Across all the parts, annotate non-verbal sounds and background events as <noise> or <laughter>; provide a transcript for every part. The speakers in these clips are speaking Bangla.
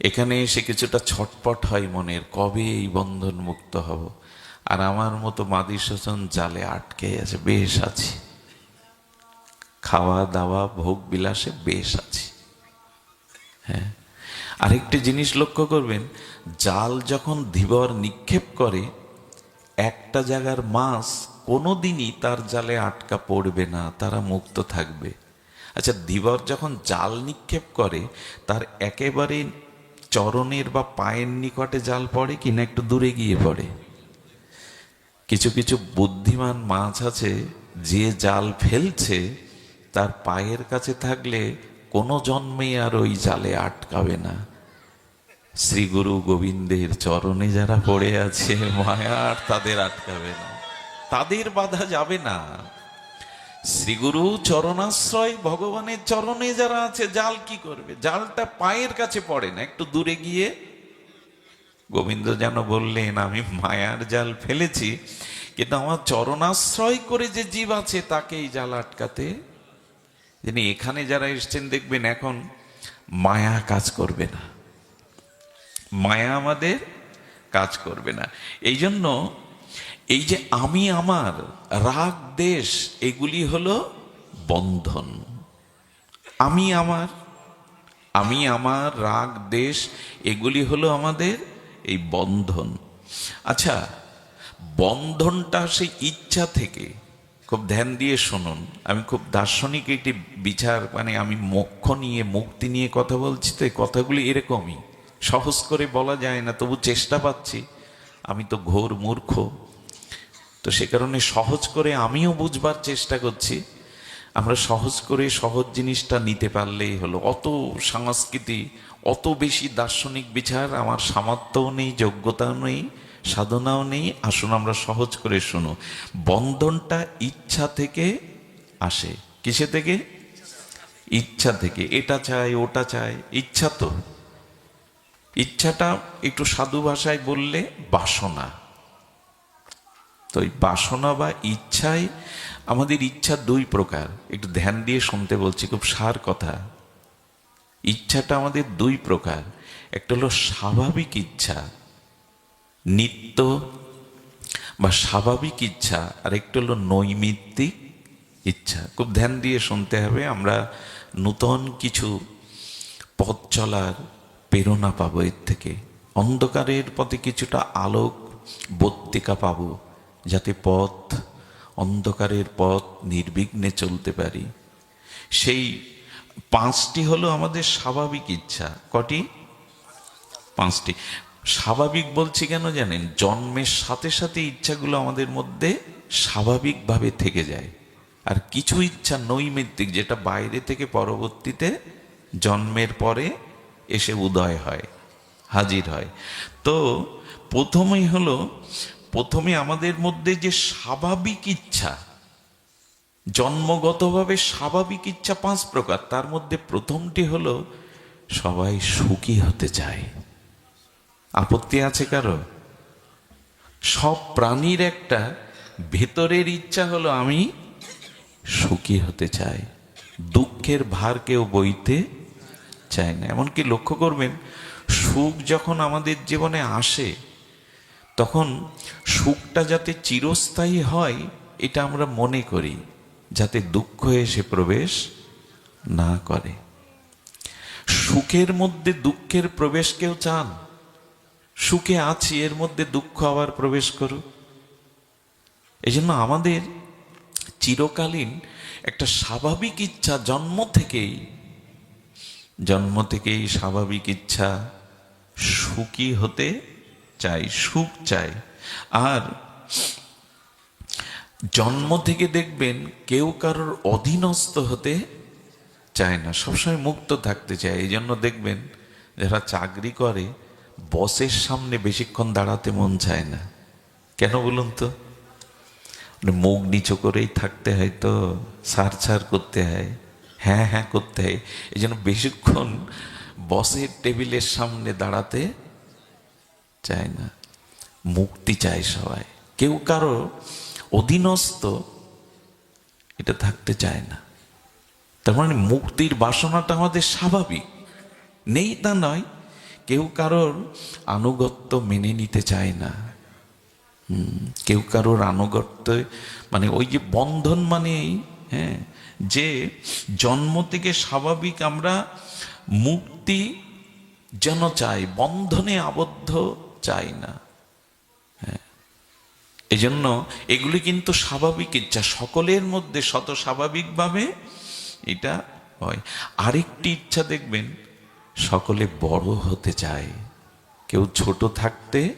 এখানে এসে কিছুটা ছটপট হয় মনের, কবে এই বন্ধন মুক্ত হব? আর আমার মতো মাদি স্বজন জালে আটকে আছে, বেশ আছি। খাওয়া, দাওয়া, ভোগ বিলাসে বেশ আছি। হ্যাঁ? আরেকটি জিনিস লক্ষ্য করবেন, জাল যখন ধীবর নিক্ষেপ করে, একটা জায়গার মাছ কোনোদিনই তার জালে আটকা পড়বে না, তারা মুক্ত থাকবে। আচ্ছা ধীবর যখন জাল নিক্ষেপ করে, তার একেবারে চরণের বা পায়ের নিকটে জাল পড়ে কিনা একটু দূরে গিয়ে পড়ে। কিছু কিছু বুদ্ধিমান মাছ আছে, যে জাল ফেলছে, তার পায়ের কাছে থাকলে কোনো জন্মে আর ওই জালে আটকাবে না। শ্রী গুরু গোবিন্দের চরণে যারা পড়ে আছে, মায়া আর তাদের আটকাবে না। তাদের বাধা যাবে না। শ্রীগুরু চরণাশ্রয়, ভগবানের চরণে যারা আছে, জাল কি করবে? জালটা পায়ের কাছে পড়ে না, একটু দূরে গিয়ে। গোবিন্দ যেন বললেন, আমি মায়ার জাল ফেলেছি, কিন্তু আমার চরণাশ্রয় করে যে জীব আছে, তাকে এই জাল আটকাতে? যিনি এখানে যারা এসছেন, দেখবেন এখন মায়া কাজ করবে না। মায়া আমাদের কাজ করবে না। এই জন্য এই যে আমি আমার, রাগ, দেশ, এগুলি হলো বন্ধন। আমি আমার আমি আমার, রাগ, দেশ, এগুলি হলো আমাদের এই বন্ধন। আচ্ছা বন্ধনটা সেই ইচ্ছা থেকে, খুব ধ্যান দিয়ে শুনুন। আমি খুব দার্শনিক একটি বিচার মানে আমি মোক্ষ নিয়ে, মুক্তি নিয়ে কথা বলছি তো, এই কথাগুলি এরকমই। সহজ করে বলা যায় না, তবু চেষ্টা পাচ্ছি। আমি তো ঘোর মূর্খ। তো সে কারণে সহজ করে আমিও বুঝবার চেষ্টা করছি। আমরা সহজ করে সহজ জিনিসটা নিতে পারলেই হলো। অত সংস্কৃতি, অত বেশি দার্শনিক বিচার আমার সামর্থ্যও নেই, যোগ্যতাও নেই, সাধনাও নেই। আসুন আমরা সহজ করে শুনো। বন্ধনটা ইচ্ছা থেকে আসে। কিসে থেকে? ইচ্ছা থেকে। এটা চাই, ওটা চাই। ইচ্ছা তো। ইচ্ছাটা একটু সাধু ভাষায় বললে বাসনা। তো এই বাসনা বা ইচ্ছাই আমাদের ইচ্ছা দুই প্রকার। একটু ধ্যান দিয়ে শুনতে বলছি, খুব সার কথা। ইচ্ছাটা আমাদের দুই প্রকার। একটা হলো স্বাভাবিক ইচ্ছা, নিত্য বা স্বাভাবিক ইচ্ছা, আর একটা হলো নৈমিত্তিক ইচ্ছা। খুব ধ্যান দিয়ে শুনতে হবে, আমরা নূতন কিছু পথ চলার প্রেরণা পাবো এর থেকে। অন্ধকারের পথে কিছুটা আলোক বত্তিকা পাবো। যাতে পথ, অন্ধকারের পথ নির্বিঘ্নে চলতে পারি। সেই পাঁচটি হলো আমাদের স্বাভাবিক ইচ্ছা। কটি? পাঁচটি। স্বাভাবিক বলছি কেন জানেন? জন্মের সাথে সাথে ইচ্ছাগুলো আমাদের মধ্যে স্বাভাবিকভাবে থেকে যায়। আর কিছু ইচ্ছা নৈমিত্তিক, যেটা বাইরে থেকে পরবর্তীতে জন্মের পরে এসে উদয় হয়, হাজির হয়। তো প্রথমেই হলো প্রথমে আমাদের মধ্যে যে স্বাভাবিক ইচ্ছা, জন্মগতভাবে স্বাভাবিক ইচ্ছা পাঁচ প্রকার, তার মধ্যে প্রথমটি হলো সবাই সুখী হতে চায়। আপত্তি আছে কারও? সব প্রাণীর একটা ভেতরের ইচ্ছা হলো আমি সুখী হতে চাই। দুঃখের ভার কেউ বইতে চায় না। এমনকি লক্ষ্য করবেন, সুখ যখন আমাদের জীবনে আসে তখন সুখটা যাতে চিরস্থায়ী হয়, এটা আমরা মনে করি, যাতে দুঃখ এসে প্রবেশ না করে। সুখের মধ্যে দুঃখের প্রবেশ কেউ চান? সুখে আছি, এর মধ্যে দুঃখ আবার প্রবেশ করুক। এই জন্য আমাদের চিরকালীন একটা স্বাভাবিক ইচ্ছা জন্ম থেকেই জন্ম থেকেই স্বাভাবিক ইচ্ছা সুখী হতে চাই, সুখ চাই। আর জন্ম থেকে দেখবেন কেউ কারোর অধীনস্থ হতে চায় না, সবসময় মুক্ত থাকতে চায়। এই জন্য দেখবেন যারা চাকরি করে, বসের সামনে বেশিক্ষণ দাঁড়াতে মন চায় না। কেন বলুন তো? মানে মুখ নিচু করেই থাকতে হয় তো, সার ছাড় করতে হয় হ্যাঁ হ্যাঁ করতে হয়। এই জন্য বেশিক্ষণ বসের টেবিলের সামনে দাঁড়াতে চায় না, মুক্তি চায় সবাই। কেউ কারও অধীনস্থ এটা থাকতে চায় না। তার মানে মুক্তির বাসনাটা আমাদের স্বাভাবিক। নেই তা নয়, কেউ কারোর আনুগত্য মেনে নিতে চায় না। কেউ কারোর আনুগত্য মানে ওই যে বন্ধন মানেই হ্যাঁ যে জন্ম থেকে স্বাভাবিক আমরা মুক্তি যেন চাই, বন্ধনে আবদ্ধ চাই না। হ্যাঁ। এজন্য এগুলি কিন্তু স্বাভাবিক ইচ্ছা সকলের মধ্যে শত স্বাভাবিকভাবে এটা হয়। আরেকটি ইচ্ছা দেখবেন, সকলে বড় হতে চায়, কেউ ছোট থাকতে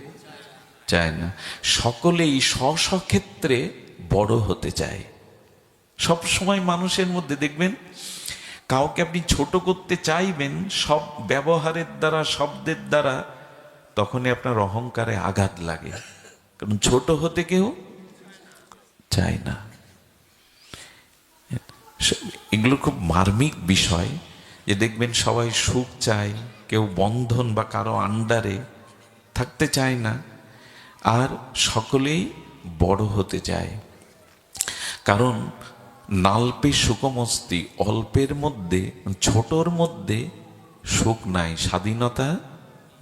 চায় না। সকলেই স্ব ক্ষেত্রে বড় হতে চায়। সব সময় মানুষের মধ্যে দেখবেন, কাউকে আপনি ছোট করতে চাইবেন, সব ব্যবহারের দ্বারা, শব্দের দ্বারা তখনই আপনার অহংকারে আঘাত লাগে। কারণ ছোট হতে কেউ চায় না। এগুলো খুব মার্মিক বিষয় যে দেখবেন সবাই সুখ চায়, কেউ বন্ধন বা কারও আন্ডারে থাকতে চায় না, আর সকলেই বড় হতে চায়। কারণ নাল্পে সুকমস্তি, অল্পের মধ্যে, ছোটর মধ্যে সুখ নাই, স্বাধীনতা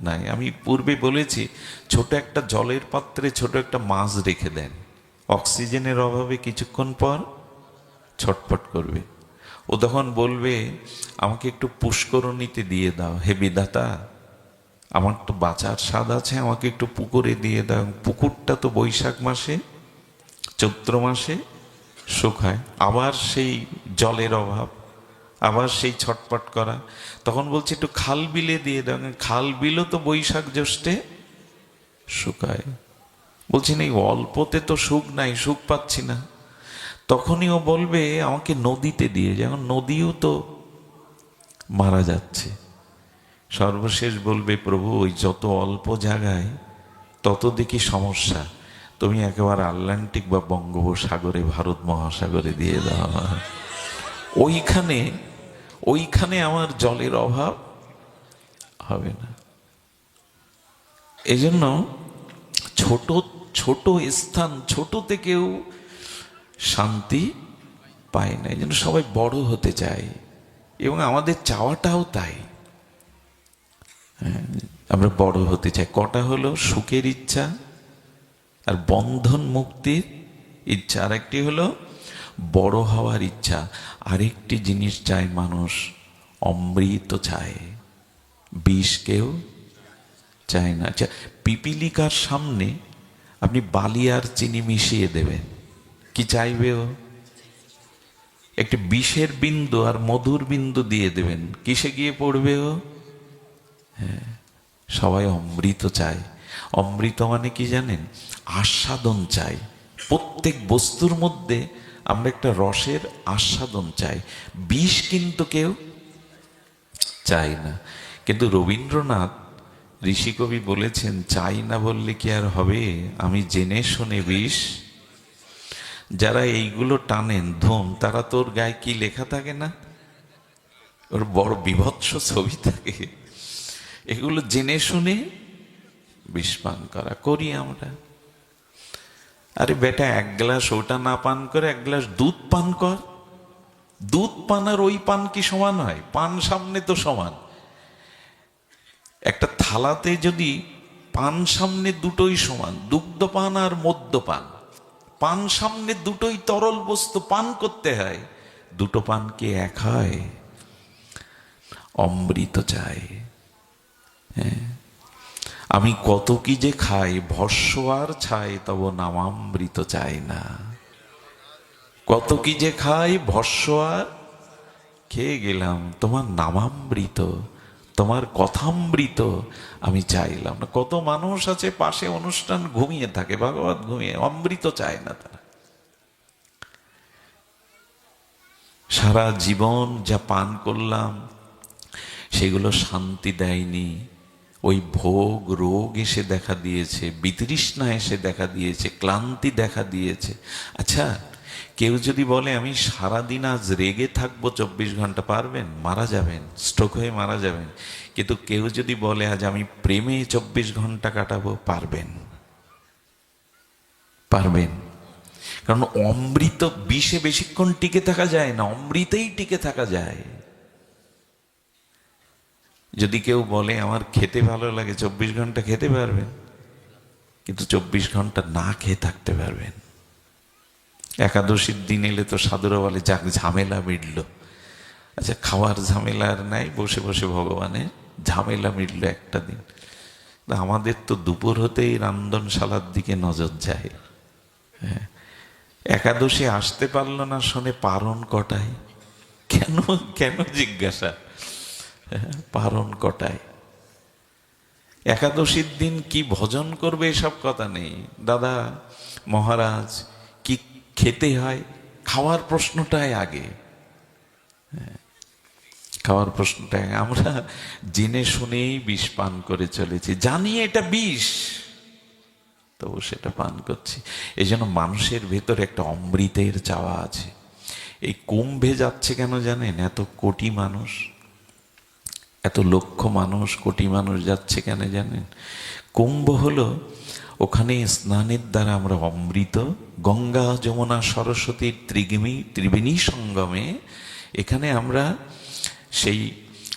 নাই। আমি পূর্বে বলেছি, ছোট একটা জলের পাত্রে ছোট একটা মাছ রেখে দেন। অক্সিজেনের অভাবে কিছুক্ষণ পর ছটফট করবে। ও তখন বলবে, আমাকে একটু পুষ্করণীতে দিয়ে দাও, হে বিধাতা। আমার তো বাঁচার স্বাদ আছে, আমাকে একটু পুকুরে দিয়ে দাও। পুকুরটা তো বৈশাখ মাসে, চৈত্র মাসে শুকায়। আবার সেই জলের অভাব আবার সেই ছটপট করা। তখন বলছে, একটু খাল বিলে দিয়ে দাও। খাল বিলও তো বৈশাখ জ্যৈষ্ঠে শুকায়। বলছি না এই অল্পতে তো সুখ নাই, সুখ পাচ্ছি না। তখনই ও বলবে, আমাকে নদীতে দিয়ে যেমন নদীও তো মারা যাচ্ছে। সর্বশেষ বলবে, প্রভু, ওই যত অল্প জায়গায়, তত দেখি সমস্যা। তুমি একেবারে আটলান্টিক বা বঙ্গোপসাগরে, ভারত মহাসাগরে দিয়ে দাও ওইখানে ওইখানে আমার জলের অভাব হবে না। এজন্য ছোট ছোট স্থান ছোটতে থেকেও শান্তি পায় না। এই জন্য সবাই বড় হতে চায়। এবং আমাদের চাওয়াটাও তাই। হ্যাঁ, আমরা বড় হতে চাই। কটা হলো? সুখের ইচ্ছা আর বন্ধন মুক্তির ইচ্ছা। আর একটি হলো বড় হওয়ার ইচ্ছা, আরেকটি জিনিস চায় মানুষ, অমৃত চায়। বিষ কেউ চায় না। আচ্ছা পিপিলিকার সামনে আপনি বালি আর চিনি মিশিয়ে দেবেন। কি চাইবে ও? একটি বিষের বিন্দু আর মধুর বিন্দু দিয়ে দেবেন। কিসে গিয়ে পড়বে ও? হ্যাঁ সবাই অমৃত চায়। অমৃত মানে কি জানেন? আস্বাদন চাই প্রত্যেক বস্তুর মধ্যে আমরা একটা রসের আস্বাদন চাই। বিষ কিন্তু কেউ চাই না। কিন্তু রবীন্দ্রনাথ ঋষিকবি বলেছেন, চাই না বললে কি আর হবে? আমি জেনে শুনে বিষ। যারা এইগুলো টানেন ধুম তারা তোর গায়ে কি লেখা থাকে না? ওর বড় বিভৎস ছবি থাকে। এগুলো জেনে শুনে বিষ পান করা, করি আমরা। আরে বেটা, এক গ্লাস ওটা না পান করে, এক গ্লাস দুধ পান কর। দুধ পান আর ওই পান কি সমান হয়? পান সামনে তো সমান। একটা থালাতে যদি পান সামনে দুটোই সমান, দুগ্ধ পান আর মদ্য পান পান সামনে দুটোই তরল বস্তু পান করতে হয়, দুটো পান কি এক হয়? অমৃত চায়। হ্যাঁ? আমি কত কি যে খাই, ভস্য আর ছাই, তব নামামৃত চাই না। কত কি যে খাই, ভস্য আর খেয়ে গেলাম, তোমার নামামৃত, তোমার কথামৃত আমি চাইলাম না। কত মানুষ আছে, পাশে অনুষ্ঠান ঘুমিয়ে থাকে, ভাগবত ঘুমিয়ে, অমৃত চায় না তারা। সারা জীবন যা পান করলাম, সেগুলো শান্তি দেয়নি। ওই ভোগ রোগ এসে দেখা দিয়েছে, বিতৃষ্ণা এসে দেখা দিয়েছে, ক্লান্তি দেখা দিয়েছে। আচ্ছা কেউ যদি বলে, আমি সারাদিন আজ রেগে থাকব, চব্বিশ ঘণ্টা পারবেন? মারা যাবেন, স্ট্রোক হয়ে মারা যাবেন। কিন্তু কেউ যদি বলে, আজ আমি প্রেমে চব্বিশ ঘণ্টা কাটাবো, পারবেন। পারবেন। কারণ অমৃত বিষে বেশিক্ষণ টিকে থাকা যায় না, অমৃতেই টিকে থাকা যায়। যদি কেউ বলে, আমার খেতে ভালো লাগে, চব্বিশ ঘণ্টা খেতে পারবেন? কিন্তু চব্বিশ ঘণ্টা না খেয়ে থাকতে পারবেন। একাদশীর দিন এলে তো সাধুরা বলে যাক ঝামেলা মিটল। আচ্ছা খাওয়ার ঝামেলা আর নাই, বসে বসে ভগবানের ঝামেলা মিটল একটা দিন। আমাদের তো দুপুর হতেই রান্ধনশালার দিকে নজর যায়। হ্যাঁ একাদশী আসতে পারল না, শুনে পারণ কটায়। কেন কেন জিজ্ঞাসা? <laughs> পারণ কটায়। একাদশীর দিন কি ভজন করবে এসব কথা নেই। দাদা মহারাজ কি খেতে হয়? খাওয়ার প্রশ্নটাই আগে। হ্যাঁ, খাওয়ার প্রশ্নটাই আগে। আমরা জেনে শুনেই বিষ পান করে চলেছি। জানি এটা বিষ তবু সেটা পান করছি। এই জন্য মানুষের ভেতর একটা অমৃতের চাওয়া আছে। এই কুম্ভে যাচ্ছে কেন জানেন? এত কোটি মানুষ। এত লক্ষ মানুষ, কোটি মানুষ যাচ্ছে কেন জানেন? কুম্ভ হলো ওখানে স্নানের দ্বারা আমরা অমৃত, গঙ্গা, যমুনা সরস্বতীর ত্রিগিমী, ত্রিবেণী সঙ্গমে এখানে আমরা সেই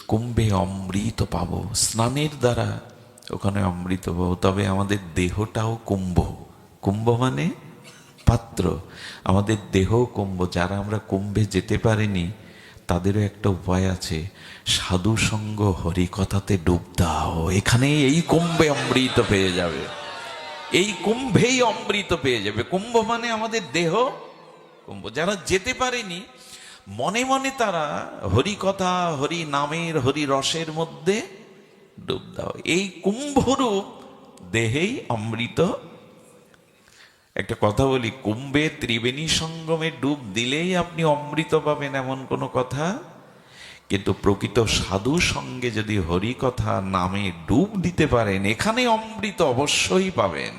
কুম্ভে অমৃত পাবো। স্নানের দ্বারা ওখানে অমৃত পাবো। তবে আমাদের দেহটাও কুম্ভ। কুম্ভ মানে পাত্র। আমাদের দেহ কুম্ভ। যারা আমরা কুম্ভে যেতে পারিনি তাদেরও একটা উপায় আছে। সাধু সঙ্গ হরিকথাতে ডুব দাও। এখানে এই কুম্ভে অমৃত পেয়ে যাবে। এই কুম্ভেই অমৃত পেয়ে যাবে। কুম্ভ মানে আমাদের দেহ। কুম্ভ, যারা যেতে পারেনি, মনে মনে তারা হরিকথা, হরি নামের, হরি রসের মধ্যে ডুব দাও। এই কুম্ভরূপ দেহেই অমৃত একটা কথা বলি, কুম্ভে ত্রিবেণী সঙ্গমে ডুব দিলেই আপনি অমৃত পাবেন এমন কোনো কথা? কিন্তু প্রকৃত সাধু সঙ্গে যদি হরি কথা নামে ডুব দিতে পারেন এখানে অমৃত অবশ্যই পাবেন।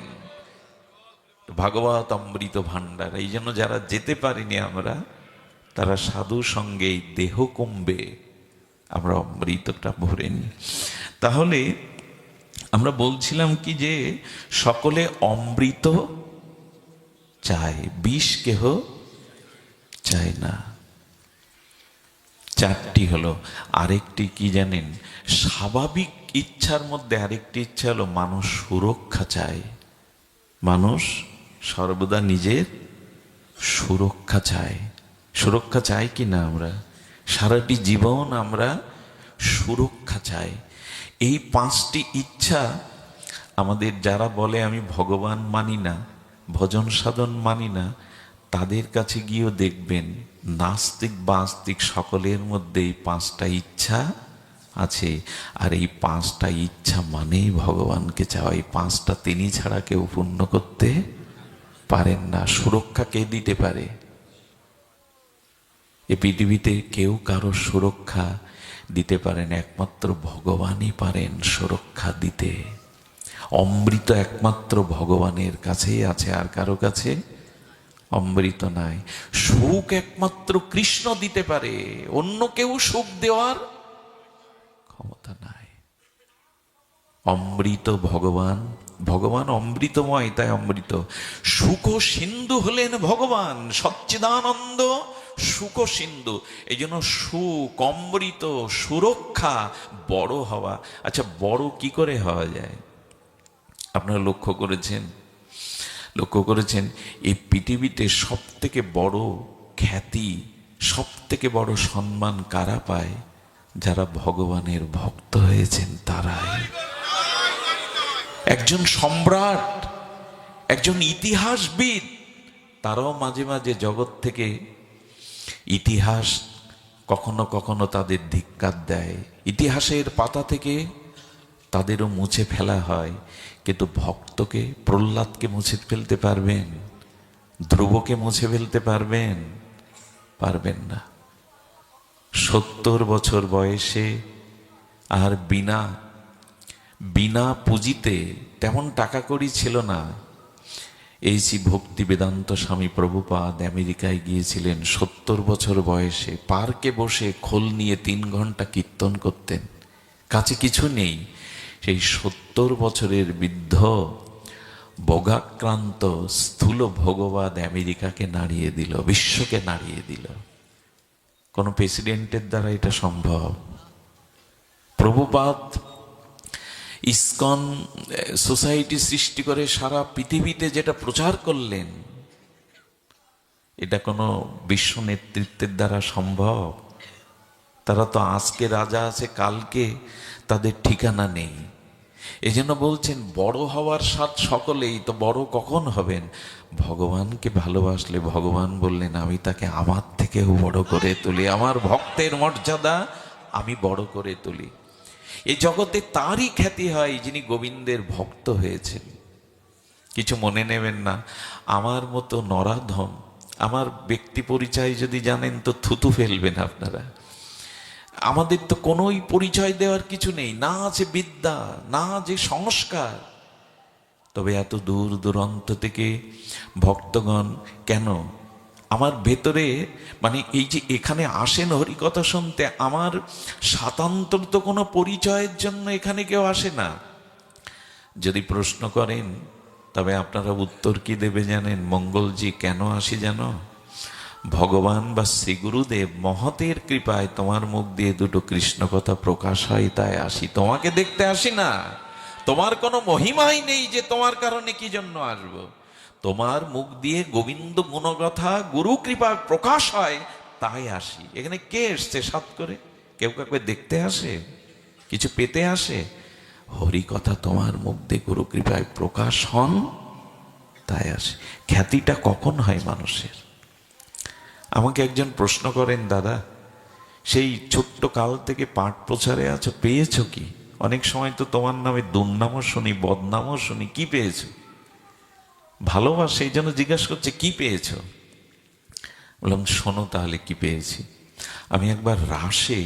ভাগবত অমৃত ভাণ্ডার, এই জন্য যারা যেতে পারিনি আমরা, তারা সাধু সঙ্গে এই দেহ কুম্ভে আমরা অমৃতটা ভরে নিই। তাহলে আমরা বলছিলাম কি যে, সকলে অমৃত চায় বিষ কেহ চায় না। চারটি হলো, আরেকটি কি জানেন? স্বাভাবিক ইচ্ছার মধ্যে আরেকটি ইচ্ছা হলো, মানুষ সুরক্ষা চায়। মানুষ সর্বদা নিজের সুরক্ষা চায়। সুরক্ষা চাই কি না আমরা? সারাটি জীবন আমরা সুরক্ষা চাই। এই পাঁচটি ইচ্ছা আমাদের যারা বলে আমি ভগবান মানি না ভজন সাধন মানি না, তাদের কাছে গিয়েও দেখবেন নাস্তিক বাস্তিক সকলের মধ্যে এই পাঁচটা ইচ্ছা আছে। আর এই পাঁচটা ইচ্ছা মানেই ভগবানকে চাওয়া। এই পাঁচটা তিনি ছাড়া কেউ পূর্ণ করতে পারেন না, সুরক্ষা কে দিতে পারে? এ পৃথিবীতে কেউ কারও সুরক্ষা দিতে পারেন, একমাত্র ভগবানই পারেন সুরক্ষা দিতে। অমৃত একমাত্র ভগবানের কাছেই আছে, আর কারও কাছে অমৃত নাই। সুখ একমাত্র কৃষ্ণ দিতে পারে, অন্য কেউ সুখ দেওয়ার ক্ষমতা নাই। অমৃত ভগবান ভগবান অমৃতময়, তাই অমৃত। সুখ সিন্ধু হলেন ভগবান, সচ্চিদানন্দ সুখ সিন্ধু। এই জন্য সুখ, অমৃত, সুরক্ষা, বড় হওয়া। আচ্ছা বড় কি করে হওয়া যায়? আপনারা লক্ষ্য করেছেন? লক্ষ্য করেছেন, এই পৃথিবীতে সব থেকে বড় খ্যাতি সব থেকে বড় সম্মান কারা পায়? যারা ভগবানের ভক্ত হয়েছেন তারাই। একজন সম্রাট, একজন ইতিহাসবিদ, তারাও মাঝে মাঝে জগৎ থেকে ইতিহাস কখনো কখনো তাদের ধিক্কার দেয়। ইতিহাসের পাতা থেকে তাদেরও মুছে ফেলা হয়, কিন্তু ভক্তকে, প্রহ্লাদকে মুছে ফেলতে পারবেন, ধ্রুবকে মুছে ফেলতে পারবেন পারবেন না। সত্তর বছর বয়সে আর বিনা বিনা পুঁজিতে তেমন টাকা করি ছিল না। এই যে ভক্তি বেদান্ত স্বামী প্রভুপাদ আমেরিকায় গিয়েছিলেন সত্তর বছর বয়সে, পার্কে বসে খোল নিয়ে তিন ঘণ্টা কীর্তন করতেন। কাছে কিছু নেই সেই সত্তর বছরের বৃদ্ধ বগাক্রান্ত স্থূল ভগবাদ আমেরিকাকে নাড়িয়ে দিল, বিশ্বকে নাড়িয়ে দিল। কোনো প্রেসিডেন্টের দ্বারা এটা সম্ভব। প্রভুপাত ইসকন সোসাইটি সৃষ্টি করে সারা পৃথিবীতে যেটা প্রচার করলেন, এটা কোনো বিশ্ব নেতৃত্বের দ্বারা সম্ভব? তারা তো আজকে রাজা আছে, কালকে তাদের ঠিকানা নেই। এই জন্য বলছেন, বড় হওয়ার স্বাদ সকলেই, তো বড় কখন হবেন? ভগবানকে ভালোবাসলে ভগবান বললেন, আমি তাকে আমার থেকেও বড় করে তুলি, আমার ভক্তের মর্যাদা আমি বড় করে তুলি। এই জগতে তারই খ্যাতি হয় যিনি গোবিন্দের ভক্ত হয়েছেন। কিছু মনে নেবেন না, আমার মতো নরাধম, আমার ব্যক্তি পরিচয় যদি জানেন, তো থুতু ফেলবেন আপনারা। আমাদের তো কোনোই পরিচয় দেওয়ার কিছু নেই, না আছে বিদ্যা, না আছে সংস্কার। তবে এত দূর দূরান্ত থেকে ভক্তগণ, কেন? আমার ভেতরে মানে এই যে এখানে আসেন হরিকথা শুনতে, আমার স্বাতন্ত্র তো কোনো পরিচয়ের জন্য এখানে কেউ আসে না। যদি প্রশ্ন করেন, তবে আপনারা উত্তর কি দেবে জানেন? মঙ্গলজি, কেন আসি জানো? ভগবান বা শ্রীগুরুদেব মহতের কৃপায় তোমার মুখ দিয়ে দুটো কৃষ্ণ কথা প্রকাশ হয়, তাই আসি। তোমাকে দেখতে আসি না। তোমার কোনো মহিমাই নেই যে তোমার কারণে কি জন্য আসব। তোমার মুখ দিয়ে গোবিন্দ গুণকথা গুরু কৃপা প্রকাশ হয়, তাই আসি। এখানে কে এসছে সাত করে? কেউ কাউকে দেখতে আসে? কিছু পেতে আসে? হরি কথা তোমার মুখ দিয়ে গুরু কৃপায় প্রকাশ হন, তাই আসে। খ্যাতিটা কখন হয় মানুষের? আমাকে একজন প্রশ্ন করেন, দাদা, সেই ছোট্ট কাল থেকে পাঠ প্রচারে আছো, পেয়েছ কি? অনেক সময় তো তোমার নামে দুর্নামও শুনি, বদনামও শুনি, কি পেয়েছ? ভালোবাস সেই জন্য জিজ্ঞাসা করছে, কি পেয়েছ? বললাম, শোনো তাহলে কি পেয়েছি? আমি একবার রাসে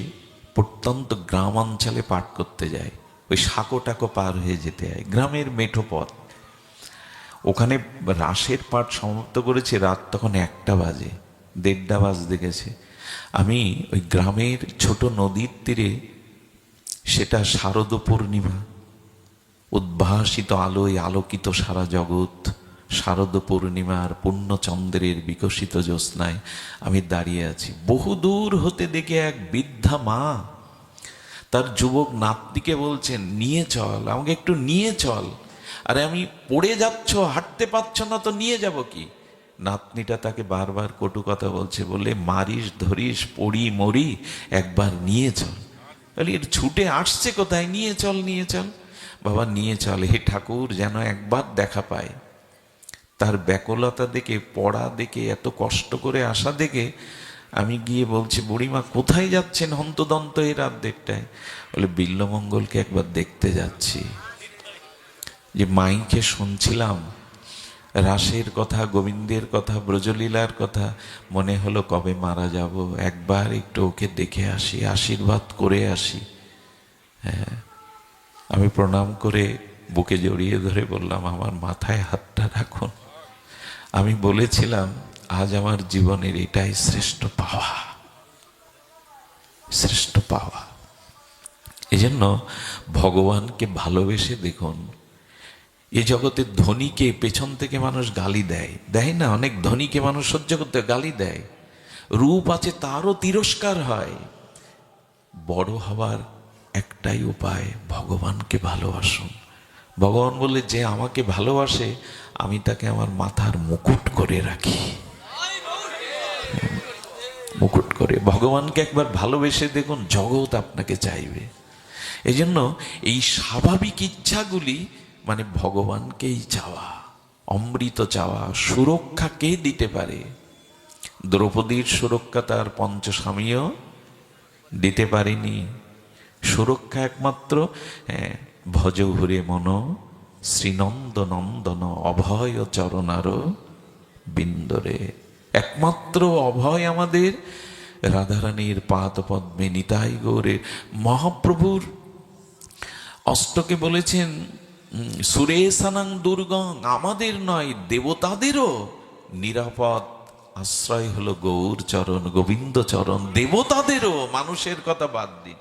প্রত্যন্ত গ্রাম অঞ্চলে পাঠ করতে যাই, ওই সাঁকো টাকো পার হয়ে যেতে হয় গ্রামের মেঠো পথ। ওখানে রাসের পাঠ সমাপ্ত করেছে, রাত তখন একটা বাজে। দেড়টা বাজতে গেছে আমি ওই গ্রামের ছোট নদীর তীরে সেটা শারদ পূর্ণিমা, উদ্ভাসিত আলোয় আলোকিত সারা জগৎ, শারদ পূর্ণিমার পূর্ণচন্দ্রের বিকশিত জ্যোৎস্নায় আমি দাঁড়িয়ে আছি। বহু দূর হতে দেখে এক বৃদ্ধা মা তার যুবক নাতনিকে বলছেন, নিয়ে চল, আমাকে একটু নিয়ে চল। আরে আমি পড়ে যাচ্ছ, হাঁটতে পারছ না তো নিয়ে যাব কি? নাতনিটা তাকে বারবার কটু কথা বলছে বলে মারিস, ধরিস, পড়ি, মরি, একবার নিয়ে চল। বলি, এর ছুটে আসছে কোথায়? নিয়ে চল নিয়ে চল। বাবা, নিয়ে চল। হে ঠাকুর, যেন একবার দেখা পায় তার ব্যাকুলতা দেখে, পড়া দেখে, এত কষ্ট করে আসা দেখে আমি গিয়ে বলছি, বুড়িমা, কোথায় যাচ্ছেন হন্তদন্ত এই রাত দেড়টায়? বলে, বিল্লমঙ্গলকে একবার দেখতে যাচ্ছি। যে মাইকে শুনছিলাম রাসের কথা, গোবিন্দের কথা, ব্রজলীলার কথা মনে হলো কবে মারা যাব। একবার একটু ওকে দেখে আসি, আশীর্বাদ করে আসি। হ্যাঁ আমি প্রণাম করে বুকে জড়িয়ে ধরে বললাম, আমার মাথায় হাতটা রাখুন। আমি বলেছিলাম, আজ আমার জীবনের এটাই শ্রেষ্ঠ পাওয়া। শ্রেষ্ঠ পাওয়া। এই জন্য ভগবানকে ভালোবেসে দেখুন এ জগতে ধনীকে পেছন থেকে মানুষ গালি দেয়। দেয় না, অনেক ধনীকে মানুষ সহ্য করতে গালি দেয়। রূপ আছে তারও তিরস্কার হয়। বড় হওয়ার একটাই উপায়, ভগবানকে ভালোবাসুন। ভগবান বলে যে আমাকে ভালোবাসে, আমি তাকে আমার মাথার মুকুট করে রাখি। মুকুট করে। ভগবানকে একবার ভালোবেসে দেখুন, জগৎ আপনাকে চাইবে। এই জন্য এই স্বাভাবিক ইচ্ছাগুলি মানে ভগবানকেই চাওয়া, অমৃত চাওয়া, সুরক্ষা কে দিতে পারে? দ্রৌপদীর সুরক্ষা তার পঞ্চস্বামীও দিতে পারেনি। সুরক্ষা একমাত্র ভজ ঘুরে মন শ্রীনন্দ নন্দন অভয় চরণার বিন্দরে। একমাত্র অভয় আমাদের। রাধারানীর পাদ পদ্মে নিতাই গৌরে মহাপ্রভুর। অষ্টকে বলেছেন সুরেশানাং দুর্গং, আমাদের নয়, দেবতাদেরও নিরাপদ আশ্রয় হলো গৌর চরণ, গোবিন্দ চরণ, দেবতাদেরও, মানুষের কথা বাদ দিন।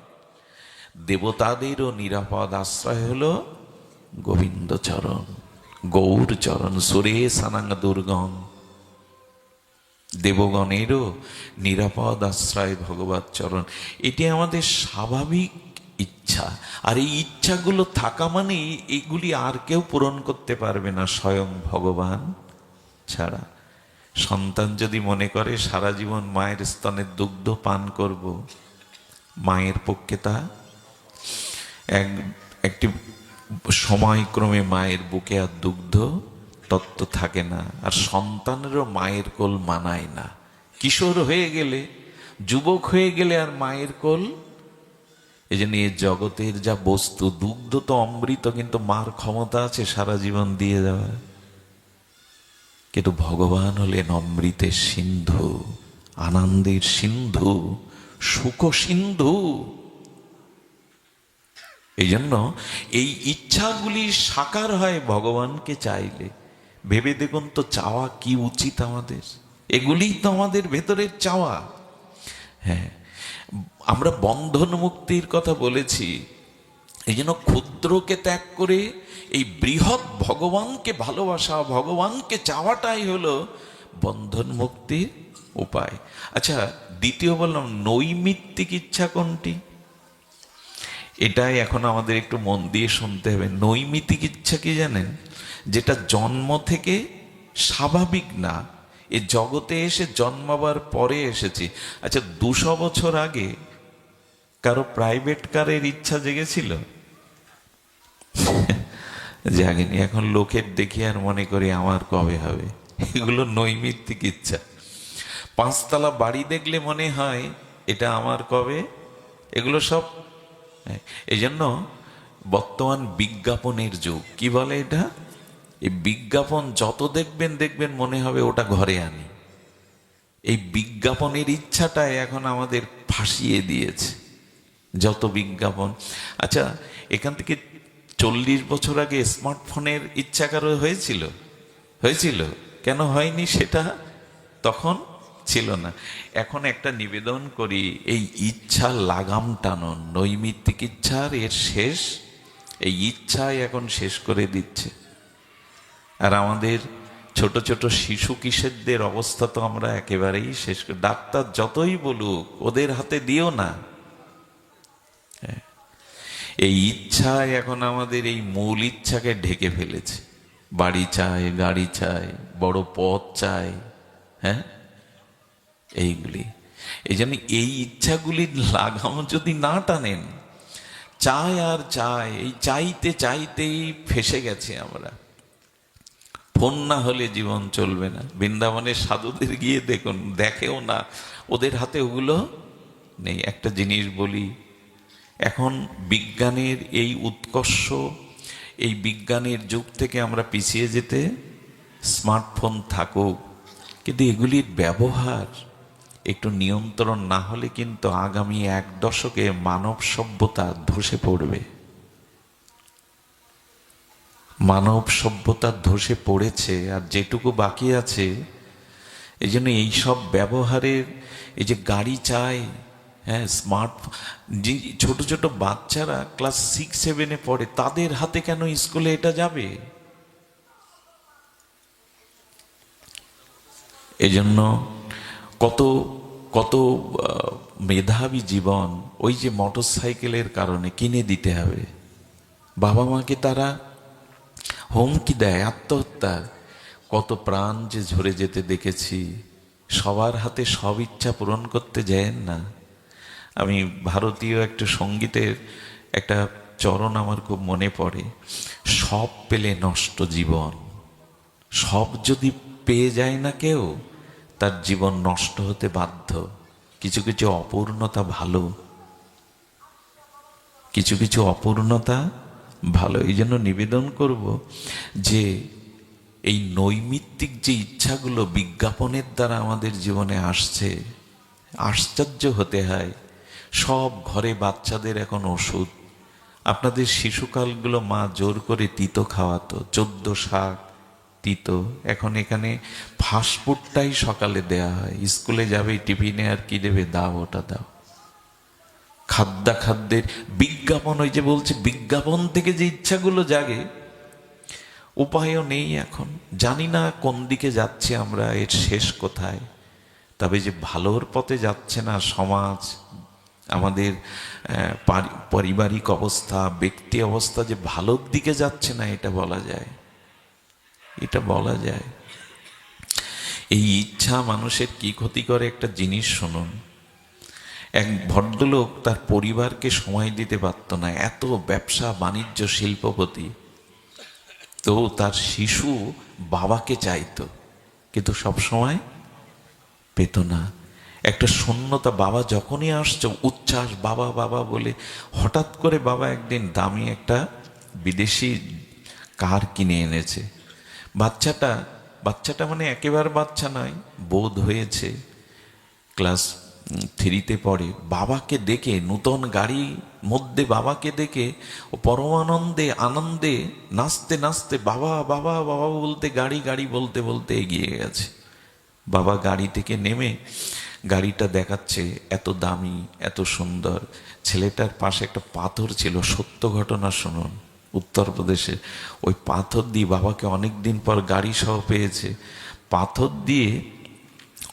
দেবতাদেরও নিরাপদ আশ্রয় হলো গোবিন্দ চরণ, গৌর চরণ, সুরেশানাং দুর্গম দেবগণেরও নিরাপদ আশ্রয়, ভগবত চরণ। এটি আমাদের স্বাভাবিক ইচ্ছা। আর এই ইচ্ছাগুলো থাকা মানে এগুলি আর কেউ পূরণ করতে পারবে না স্বয়ং ভগবান ছাড়া। সন্তান যদি মনে করে, সারা জীবন মায়ের স্তনের দুগ্ধ পান করব, মায়ের পক্ষে তা এক, একটি সময়ক্রমে মায়ের বুকে আর দুগ্ধ তত্ত্ব থাকে না। আর সন্তানেরও মায়ের কোল মানায় না। কিশোর হয়ে গেলে, যুবক হয়ে গেলে আর মায়ের কোল এই জন্য এই জগতের যা বস্তু, দুগ্ধ তো অমৃত, কিন্তু মার ক্ষমতা আছে সারা জীবন দিয়ে দেওয়া কিন্তু ভগবান হলেন অমৃতের সিন্ধু, আনন্দের সিন্ধু, সুখ সিন্ধু। এই জন্য এই ইচ্ছাগুলি সাকার হয় ভগবানকে চাইলে। ভেবে দেখুন তো চাওয়া কি উচিত আমাদের? এগুলিই তো আমাদের ভেতরের চাওয়া। হ্যাঁ আমরা বন্ধন মুক্তির কথা বলেছি, এই জন্য ক্ষুদ্রকে ত্যাগ করে এই বৃহৎ ভগবানকে ভালোবাসা, ভগবানকে চাওয়াটাই হলো বন্ধন মুক্তির উপায়। আচ্ছা দ্বিতীয় বললাম, নৈমিত্তিক ইচ্ছা কোনটি? এটাই এখন আমাদের একটু মন দিয়ে শুনতে হবে। নৈমিত্তিক ইচ্ছা কি জানেন? যেটা জন্ম থেকে স্বাভাবিক না, এ জগতে এসে জন্মাবার পরে এসেছি। আচ্ছা দুশো বছর আগে কারও প্রাইভেট কারের ইচ্ছা জেগেছিল? জাগেনি এখন লোকের দেখি আর মনে করি আমার কবে হবে? এগুলো নৈমিত্তিক ইচ্ছা। পাঁচতলা বাড়ি দেখলে মনে হয় এটা আমার কবে? এগুলো সব হ্যাঁ, এই জন্য বর্তমান বিজ্ঞাপনের যুগ। কি বলে এটা? এই বিজ্ঞাপন যত দেখবেন দেখবেন মনে হবে ওটা ঘরে আনি। এই বিজ্ঞাপনের ইচ্ছাটাই এখন আমাদের ফাঁসিয়ে দিয়েছে। যত বিজ্ঞাপন। আচ্ছা এখান থেকে চল্লিশ বছর আগে স্মার্টফোনের ইচ্ছা কারও হয়েছিল? হয়েছিল। কেন হয়নি সেটা তখন ছিল না। এখন একটা নিবেদন করি, এই ইচ্ছা লাগাম টানন নৈমিত্তিক ইচ্ছার এর শেষ, এই ইচ্ছাই এখন শেষ করে দিচ্ছে। আর আমাদের ছোট ছোট শিশু কিশোরদের অবস্থা তো আমরা একেবারেই শেষ ডাক্তার যতই বলুক, ওদের হাতে দিও না। এই ইচ্ছায় এখন আমাদের এই মূল ইচ্ছাকে ঢেকে ফেলেছে। বাড়ি চাই, গাড়ি চাই, বড় পথ চাই হ্যাঁ? এইগুলি। এই জন্য এই ইচ্ছাগুলির লাগাম যদি না টানেন, চাই আর চাই, এই চাইতে চাইতেই ফেসে গেছে আমরা। ফোন না হলে জীবন চলবে না। বৃন্দাবনের সাধুদের গিয়ে দেখুন, দেখেও না। ওদের হাতে ওগুলো নেই। একটা জিনিস বলি এখন বিজ্ঞানের এই উৎকর্ষ, এই বিজ্ঞানের যুগ থেকে আমরা পিছিয়ে যেতে স্মার্টফোন থাকুক, কিন্তু এগুলির ব্যবহার একটু নিয়ন্ত্রণ না হলে কিন্তু আগামী এক দশকে মানব সভ্যতা ধসে পড়বে। মানব সভ্যতা ধসে পড়েছে আর যেটুকু বাকি আছে, এই জন্য এইসব ব্যবহারের, এই যে গাড়ি চাই হ্যাঁ স্মার্ট যে ছোট ছোট বাচ্চারা ক্লাস সিক্স সেভেনে পড়ে, তাদের হাতে কেন স্কুলে এটা যাবে? এজন্য কত কত মেধাবী জীবন ওই যে মোটর সাইকেলের কারণে কিনে দিতে হবে। বাবা মাকে তারা হুমকি দেয় আত্মহত্যার কত প্রাণ যে ঝরে যেতে দেখেছি, সবার হাতে সব ইচ্ছা পূরণ করতে যায় না। আমি ভারতীয় একটা সঙ্গীতের একটা চরণ আমার খুব মনে পড়ে। সব পেলে নষ্ট জীবন। সব যদি পেয়ে যায় না কেউ, তার জীবন নষ্ট হতে বাধ্য। কিছু কিছু অপূর্ণতা ভালো। কিছু কিছু অপূর্ণতা ভালো। এই জন্য নিবেদন করব যে, এই নৈমিত্তিক যে ইচ্ছাগুলো বিজ্ঞাপনের দ্বারা আমাদের জীবনে আসছে, আশ্চর্য হতে হয়। সব ঘরে বাচ্চাদের এখন ওষুধ। আপনাদের শিশুকালগুলো মা জোর করে তিতো খাওয়াতো, চোদ্দ শাক তিতো। এখন এখানে ফাস্টফুডটাই সকালে দেয়া হয়। স্কুলে যাবে, টিফিনে আর কি দেবে? দাও, ওটা দাও। খাদ্যা খাদ্যের বিজ্ঞাপন, ওই যে বলছে, বিজ্ঞাপন থেকে যে ইচ্ছাগুলো জাগে, উপায়ও নেই এখন। জানি না কোন দিকে যাচ্ছে আমরা, এর শেষ কোথায়। তবে যে ভালোর পথে যাচ্ছে না সমাজ আমাদের পারিবারিক অবস্থা, ব্যক্তি অবস্থা যে ভালোর দিকে যাচ্ছে না, এটা বলা যায়। এটা বলা যায়। এই ইচ্ছা মানুষের কি ক্ষতি করে একটা জিনিস শুনুন। এক ভদ্রলোক তার পরিবারকে সময় দিতে পারত না, এত ব্যবসা, বাণিজ্য, শিল্পপতি। তো তার শিশু বাবাকে চাইতো, কিন্তু সব সময় পেত না। একটা শূন্যতা বাবা যখনই আসছে, উচ্ছ্বাস, বাবা বাবা বলে হঠাৎ করে বাবা একদিন দামি একটা বিদেশি কার কিনে এনেছে। বাচ্চাটা বাচ্চাটা মানে একেবারে বাচ্চা নয়, বোধ হয়েছে ক্লাস থ্রিতে পড়ে। বাবাকে দেখে, নূতন গাড়ি মধ্যে বাবাকে দেখে, ও পরমানন্দে, আনন্দে, নাচতে নাচতে বাবা বাবা বাবা বলতে গাড়ি গাড়ি বলতে বলতে এগিয়ে গেছে। বাবা গাড়ি থেকে নেমে গাড়িটা দেখাচ্ছে এত দামি, এত সুন্দর। ছেলেটার পাশে একটা পাথর ছিল, সত্য ঘটনা শুনুন। উত্তরপ্রদেশে ওই পাথর দিয়ে বাবাকে অনেক দিন পর গাড়ি সহ পেয়েছে। পাথর দিয়ে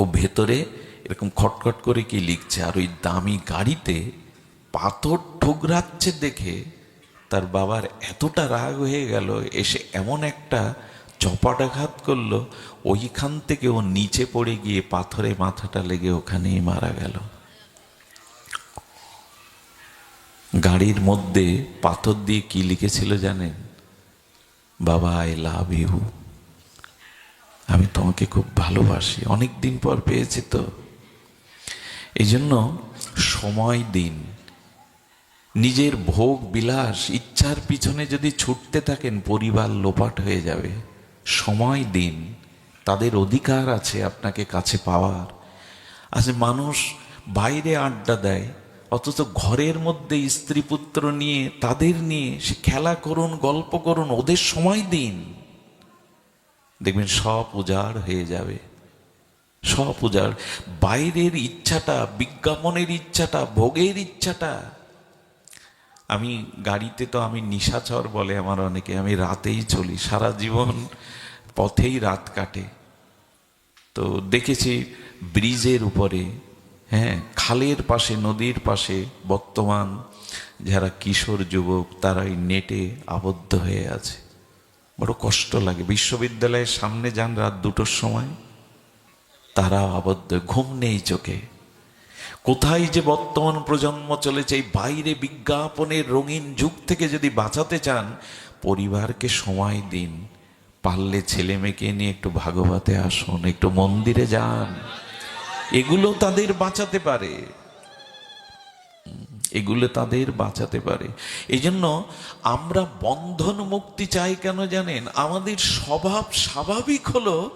ও ভেতরে এরকম খটখট করে কি লিখছে, আর ওই দামি গাড়িতে পাথর ঠুকরাচ্ছে দেখে তার বাবার এতটা রাগ হয়ে গেল, এসে এমন একটা চপাটাঘাত করল, ওইখান থেকে ও নিচে পড়ে গিয়ে পাথরে মাথাটা লেগে ওখানেই মারা গেল। গাড়ির মধ্যে পাথর দিয়ে কি লিখেছিল জানেন? বাবা, আই লাভ ইউ। আমি তোমাকে খুব ভালোবাসি। অনেক দিন পর পেয়েছি তো। এই জন্য সময় দিন। নিজের ভোগ বিলাস, ইচ্ছার পিছনে যদি ছুটতে থাকেন, পরিবার লোপাট হয়ে যাবে। সময় দিন, তাদের অধিকার আছে আপনাকে কাছে পাওয়ার। আজ মানুষ বাইরে আড্ডা দেয়, অথচ ঘরের মধ্যে স্ত্রী পুত্র নিয়ে, তাদের নিয়ে সে খেলা করুন, গল্প করুন, ওদের সময় দিন। দেখবেন সব উজাড় হয়ে যাবে। সব উজাড়। বাইরের ইচ্ছাটা, বিজ্ঞাপনের ইচ্ছাটা, ভোগের ইচ্ছাটা আমি গাড়িতে তো আমি নিশাচর বলে আমার অনেকে, আমি রাতেই চলি, সারা জীবন পথেই রাত কাটে। তো দেখেছি ব্রিজের উপরে হ্যাঁ খালের পাশে, নদীর পাশে বর্তমান যারা কিশোর যুবক তারা ওই নেটে আবদ্ধ হয়ে আছে। বড় কষ্ট লাগে। বিশ্ববিদ্যালয়ের সামনে যান রাত দুটোর সময় তারা আবদ্ধ, ঘুম নেই চোখে। কোথায় যে বর্তমান প্রজন্ম চলেছে, এই বাইরে বিজ্ঞাপনের রঙিন যুগ থেকে যদি বাঁচাতে চান, পরিবারকে সময় দিন। পারলে ছেলে মেয়েকে নিয়ে একটু ভাগবতে আসুন, একটু মন্দিরে যান। এগুলো তাদের বাঁচাতে পারে। এগুলো তাদের বাঁচাতে পারে। এই জন্য আমরা বন্ধন মুক্তি চাই কেন জানেন? আমাদের স্বভাব স্বাভাবিক হলো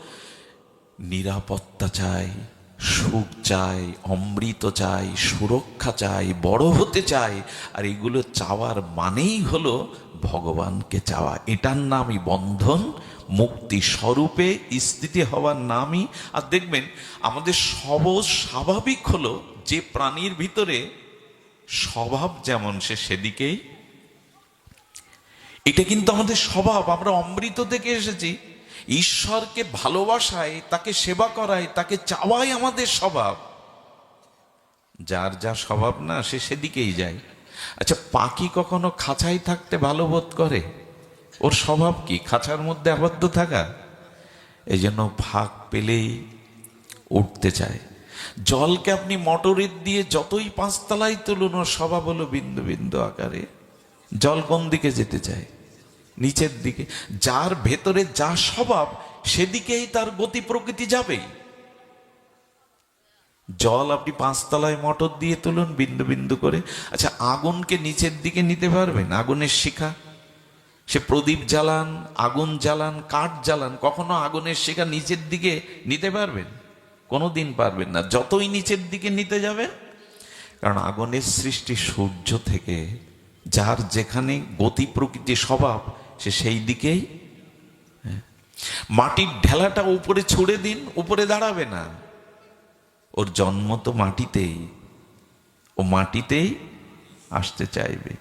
নিরাপত্তা চাই। সুখ চাই, অমৃত চাই, সুরক্ষা চাই, বড় হতে চাই, আর এগুলো চাওয়ার মানেই হলো ভগবানকে চাওয়া। এটার নামই বন্ধন, মুক্তি স্বরূপে স্থিতি হওয়ার নামই। আর দেখবেন, আমাদের সব স্বাভাবিক হলো যে প্রাণীর ভিতরে স্বভাব যেমন সে সেদিকেই, এটা কিন্তু আমাদের স্বভাব। আমরা অমৃত থেকে এসেছি ঈশ্বরকে ভালোবাসায়, তাকে সেবা করায়, তাকে চাওয়াই আমাদের স্বভাব। যার যা স্বভাব না, সে সেদিকেই যায়। আচ্ছা পাখি কখনো খাঁচায় থাকতে ভালো বোধ করে? ওর স্বভাব কি? খাঁচার মধ্যে আবদ্ধ থাকা? এই জন্য ফাঁক পেলেই উঠতে চায়। জলকে আপনি মোটরের দিয়ে যতই পাঁচতলায় তুলুন, ওর স্বভাব হলো বিন্দু বিন্দু আকারে। জল কোন দিকে যেতে চায়? নিচের দিকে। যার ভেতরে যা স্বভাব, সেদিকেই তার গতি প্রকৃতি যাবেই জল আপনি পাঁচতলায় মটর দিয়ে তুলুন, বিন্দু বিন্দু করে। আচ্ছা আগুনকে নিচের দিকে নিতে পারবেন আগুনের শিখা। সে প্রদীপ জ্বালান, আগুন জ্বালান, কাঠ জ্বালান, কখনো আগুনের শিখা নিচের দিকে নিতে পারবেন? কোনো দিন পারবেন না। যতই নিচের দিকে নিতে যাবেন, কারণ আগুনের সৃষ্টি সূর্য থেকে, যার যেখানে গতি প্রকৃতি স্বভাব সে সেই দিকেই হ্যাঁ। মাটির ঢেলাটা উপরে ছুড়ে দিন, উপরে দাঁড়াবে না ওর জন্ম তো মাটিতেই, ও মাটিতেই আসতে চাইবে